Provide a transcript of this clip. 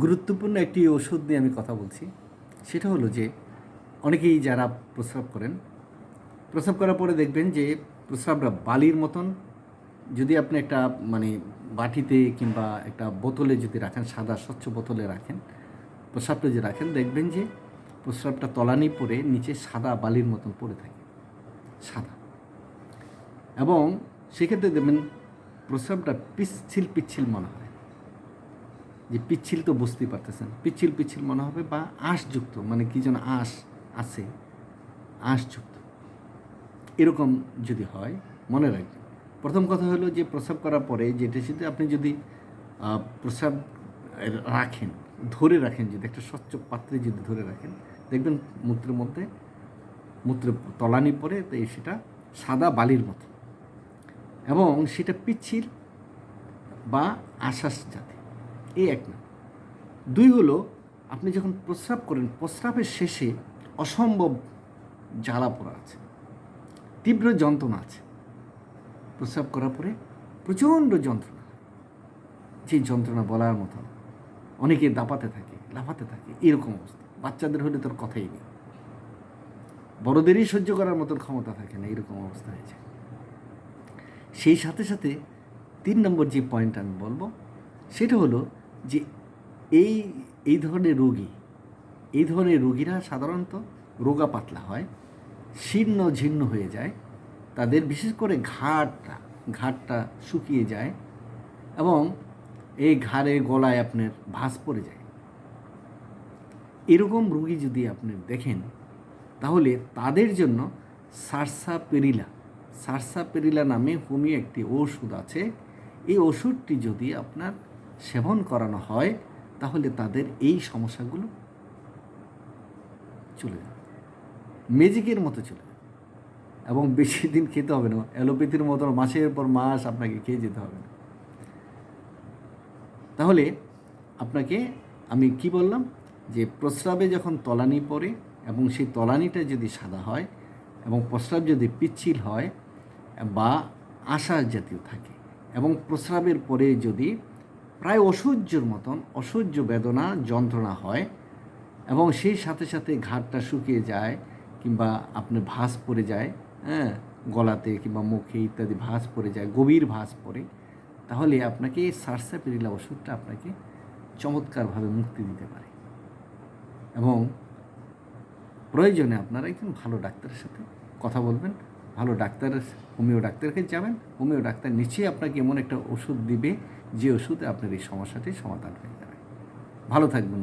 গুরুত্বপূর্ণ একটি ওষুধ নিয়ে আমি কথা বলছি। সেটা হলো যে, অনেকেই যারা প্রস্রাব করেন, প্রস্রাব করার পরে দেখবেন যে, প্রস্রাবটা বালির মতন। যদি আপনি একটা মানে বাটিতে কিংবা একটা বোতলে যদি রাখেন, সাদা স্বচ্ছ বোতলে রাখেন, প্রস্রাবটা যে রাখেন, দেখবেন যে, প্রস্রাবটা তলানি পরে নিচে সাদা বালির মতন পড়ে থাকে। সাদা। এবং সেক্ষেত্রে দেখবেন প্রস্রাবটা পিচ্ছিল পিচ্ছিল মনে হয়। যে পিচ্ছিল তো বুঝতেই পারতেছেন। পিচ্ছিল পিচ্ছিল মনে হবে বা আঁশযুক্ত মানে কি যেন আঁশ আছে, আঁশযুক্ত। এরকম যদি হয়, মনে রাখবেন। প্রথম কথা হলো যে প্রস্রাব করার পরে যেটা সেটা আপনি যদি প্রস্রাব রাখেন, ধরে রাখেন যদি, একটা স্বচ্ছ পাত্রে যদি ধরে রাখেন, দেখবেন মূত্রের মধ্যে মূত্রে তলানি পরে তাই সেটা সাদা বালির মতো। এবং সেটা পিচ্ছিল বা আশ্বাস জাতি। এই এক না। দুই হলো, আপনি যখন প্রস্রাব করেন, প্রস্রাবের শেষে অসম্ভব জ্বালা পোড়া আছে, তীব্র যন্ত্রণা আছে। প্রস্রাব করার পরে প্রচণ্ড যন্ত্রণা। যে যন্ত্রণা বলার মতো অনেকে দাপাতে থাকে, লাফাতে থাকে, এরকম অবস্থা। বাচ্চাদের হলে তোর কথাই নেই। বড়দেরই সহ্য করার মতন ক্ষমতা থাকে না, এরকম অবস্থা হয়েছে। সেই সাথে সাথে তিন নম্বর যে পয়েন্ট আমি বলব, সেটা হলো যে এই এই ধরনের রোগী, এই ধরনের রোগীরা সাধারণত রোগা পাতলা হয়, শীর্ণ ঝীর্ণ হয়ে যায়, তাদের বিশেষ করে ঘাটটা ঘাটটা শুকিয়ে যায় এবং এই ঘাড়ে গলায় আপনার ভাঁজ পড়ে যায়। এরকম রোগী যদি আপনি দেখেন, তাহলে তাদের জন্য সারসা পেরিলা সারসা পেরিলা নামে হোমিও একটি ওষুধ আছে। এই ওষুধটি যদি আপনার সেবন করানো হয়, তাহলে তাদের এই সমস্যাগুলো চলে যাবে। ম্যাজিকের মতো চলে এবং বেশি দিন খেতে হবে না। অ্যালোপ্যাথির মতো মাসের পর মাস আপনাকে খেয়ে যেতে হবে না। তাহলে আপনাকে আমি কি বললাম? যে প্রস্রাবে যখন তলানি পড়ে এবং সেই তলানিটা যদি সাদা হয় এবং প্রস্রাব যদি পিচ্ছিল হয় বা আশা জাতীয় থাকে এবং প্রস্রাবের পরে যদি প্রায় অসহ্যর মতন অসহ্য বেদনা, যন্ত্রণা হয় এবং সেই সাথে সাথে ঘাটটা শুকিয়ে যায় কিংবা আপনার ভাঁজ পড়ে যায় হ্যাঁ গলাতে কিংবা মুখে ইত্যাদি ভাঁজ পড়ে যায়, গভীর ভাঁজ পড়ে, তাহলে আপনাকে এই সারসাপেরিলা ওষুধটা আপনাকে চমৎকারভাবে মুক্তি দিতে পারে। এবং প্রয়োজনে আপনারা একজন ভালো ডাক্তারের সাথে কথা বলবেন। ভালো ডাক্তার, হোমিও ডাক্তারকে যাবেন, হোমিও ডাক্তার নিচেই আপনাকে এমন একটা ওষুধ দিবে যে ওষুধে আপনার এই সমস্যাটির সমাধান হয়ে যাবে। ভালো থাকবেন